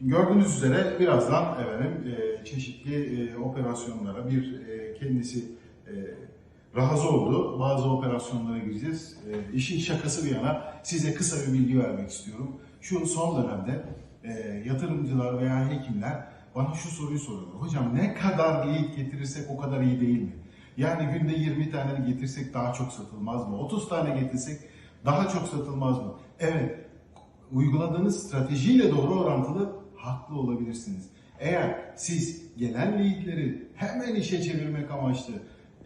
Gördüğünüz üzere birazdan efendim e, çeşitli e, operasyonlara bir e, kendisi e, razı oldu. Bazı operasyonlara gireceğiz. E, işin şakası bir yana size kısa bir bilgi vermek istiyorum. Şu son dönemde e, yatırımcılar veya hekimler bana şu soruyu soruyorlar. Hocam ne kadar lead getirirsek o kadar iyi değil mi? Yani günde 20 tane getirsek daha çok satılmaz mı? 30 tane getirsek daha çok satılmaz mı? Evet, uyguladığınız stratejiyle doğru orantılı haklı olabilirsiniz. Eğer siz gelen leadleri hemen işe çevirmek amaçlı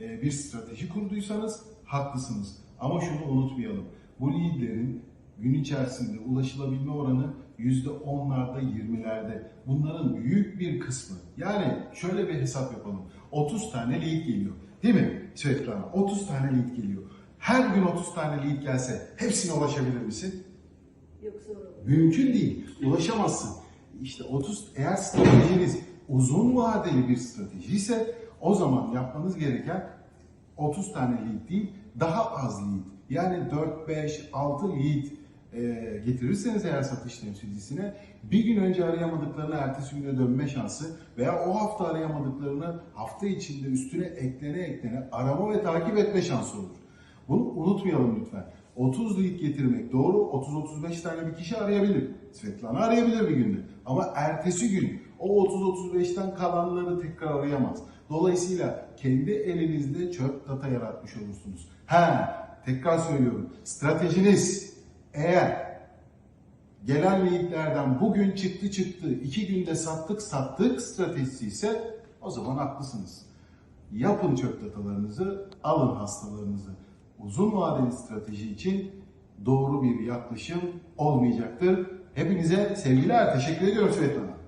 e, bir strateji kurduysanız haklısınız. Ama şunu unutmayalım. Bu leadlerin gün içerisinde ulaşılabilme oranı %10'larda 20'lerde. Bunların büyük bir kısmı. Yani şöyle bir hesap yapalım. 30 tane lead geliyor. Değil mi Svetlana? 30 tane lead geliyor. Her gün 30 tane lead gelse hepsine ulaşabilir misin? Yok zor olur. Mümkün değil. Ulaşamazsın. İşte 30 eğer stratejiniz uzun vadeli bir strateji ise o zaman yapmanız gereken 30 tane lead değil daha az lead. Yani 4, 5, 6 lead e, getirirseniz eğer satış temsilcisine bir gün önce arayamadıklarını ertesi güne dönme şansı veya o hafta arayamadıklarını hafta içinde üstüne eklene eklene arama ve takip etme şansı olur. Bunu unutmayalım lütfen. 30 lead getirmek doğru. 30-35 tane bir kişi arayabilir. Svetlana arayabilir bir günde. Ama ertesi gün o 30-35'ten kalanları tekrar arayamaz. Dolayısıyla kendi elinizde çöp data yaratmış olursunuz. Ha, tekrar söylüyorum. Stratejiniz eğer gelen leadlerden bugün çıktı çıktı, iki günde sattık sattık stratejisi ise o zaman haklısınız. Yapın çöp datalarınızı, alın hastalarınızı. Uzun vadeli strateji için doğru bir yaklaşım olmayacaktır. Hepinize sevgiler, teşekkür ediyorum Svetlana.